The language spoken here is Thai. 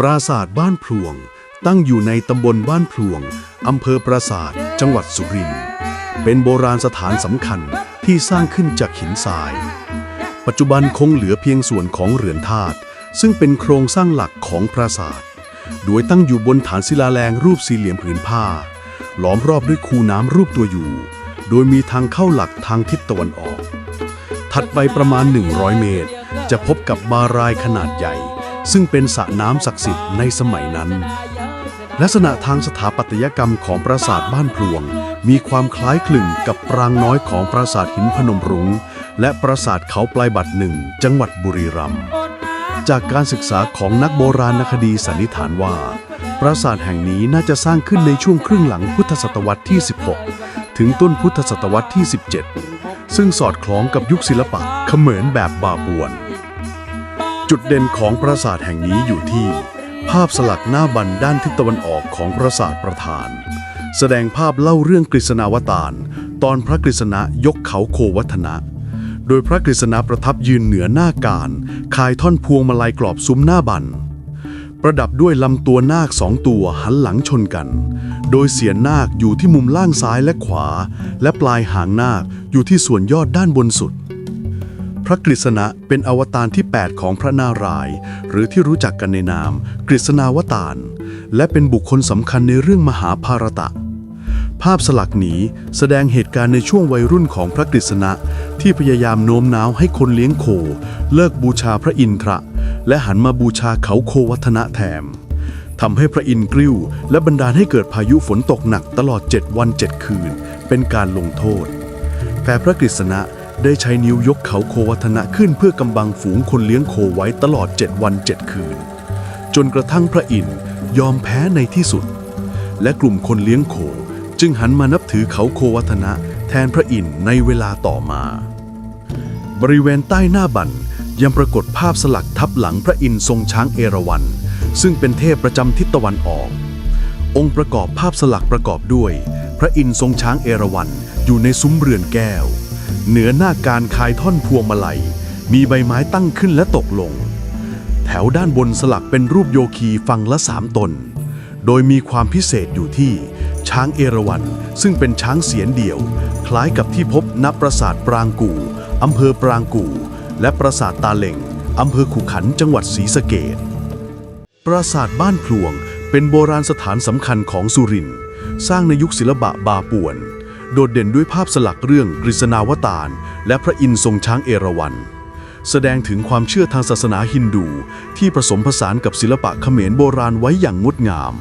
ปราสาทบ้านพลวง ตั้งอยู่ในตำบลบ้านพลวง อำเภอปราสาท จังหวัดสุรินทร์ เป็นโบราณสถานสำคัญที่สร้างขึ้นจากหินทราย ปัจจุบันคงเหลือเพียงส่วนของเรือนธาตุซึ่งเป็นโครงสร้างหลักของปราสาท โดยตั้งอยู่บนฐานศิลาแรงรูปสี่เหลี่ยมผืนผ้า ล้อมรอบด้วยคูน้ำรูปตัวอยู่ โดยมีทางเข้าหลักทางทิศตะวันออก ถัดไปประมาณ 100 เมตร จะพบกับบารายขนาดใหญ่ ซึ่งเป็นสระน้ำศักดิ์สิทธิ์ในสมัยนั้น ลักษณะทางสถาปัตยกรรมของปราสาทบ้านพลวง มีความคล้ายคลึงกับปรางน้อยของปราสาทหินพนมรุง้ง และปราสาทเขาปลายบัดหนึ่งจังหวัดบุรีรัมย์จากการศึกษาของนักโบราณคดีสันนิษฐานว่า ปราสาทแห่งนี้น่าจะสร้างขึ้นในช่วงครึ่งหลังพุทธศตวรรษที่ 16 ถึงต้นพุทธศตวรรษที่ 17 ซึ่งสอดคล้องกับยุคศิลปะเขมรแบบบาบวน จุดเด่นของปราสาทแห่งนี้อยู่ที่ ภาพสลักหน้าบันด้านทิศตะวันออกของปราสาทประธาน แสดงภาพเล่าเรื่องกฤษณาวตารตอนพระกฤษณะยกเขาโควัฒนะ โดยพระกฤษณะประทับยืนเหนือหน้าการคายท่อนพวงมาลัยกรอบซุ้มหน้าบัน ประดับด้วยลำตัวนาคสองตัวหันหลังชนกัน โดยเสียนนาคอยู่ที่มุมล่างซ้ายและขวา และปลายหางนาคอยู่ที่ส่วนยอดด้านบนสุด พระกฤษณะเป็นอวตารที่ 8 ของพระนารายณ์หรือที่รู้จักกันในนาม กฤษณาวตาร และเป็นบุคคลสำคัญในเรื่องมหาภารตะ ภาพสลักนี้แสดงเหตุการณ์ในช่วงวัยรุ่นของพระกฤษณะ ที่พยายามโน้มน้าวให้คนเลี้ยงโค เลิกบูชาพระอินทระ และหันมาบูชาเขาโควัฒนะแทนทำให้พระอินทร์กริ้ว และบันดาลให้เกิดพายุฝนตกหนักตลอด 7 วัน 7 คืน เป็นการลงโทษ แต่พระกฤษณะ ได้ใช้นิ้วยกเขาโควัฒนะขึ้นเพื่อกำบังฝูงคนเลี้ยงโคไว้ตลอด 7 วัน 7 คืน จนกระทั่งพระอินทร์ยอมแพ้ในที่สุด และกลุ่มคนเลี้ยงโคจึงหันมานับถือเขาโควัฒนะแทนพระอินทร์ในเวลาต่อมา บริเวณใต้หน้าบันยังปรากฏภาพสลักทับหลังพระอินทร์ทรงช้างเอราวัณซึ่งเป็นเทพประจำทิศตะวันออก องค์ประกอบภาพสลักประกอบด้วย พระอินทร์ทรงช้างเอราวัณอยู่ในซุ้มเรือนแก้ว เหนือหน้าการคายท่อนพวงมาลัย มีใบไม้ตั้งขึ้นและตกลง แถวด้านบนสลักเป็นรูปโยคีฟังละสามตน โดยมีความพิเศษอยู่ที่ ช้างเอราวัณซึ่งเป็นช้างเสียนเดี่ยว คล้ายกับที่พบณปราสาทปรางกู่อำเภอปรางกู่ และปราสาทตาเหล่งอำเภอขุขันจังหวัดศรีสะเกษปราสาทบ้านพลวงเป็นโบราณสถานสำคัญของสุรินทร์สร้างในยุคศิลปะบาป่วน โดดเด่นด้วยภาพสลักเรื่องกฤษณาวตาร และพระอินทร์ทรงช้างเอราวัณแสดงถึงความเชื่อทางศาสนาฮินดู ที่ผสมผสานกับศิลปะเขมรโบราณไว้อย่างงดงาม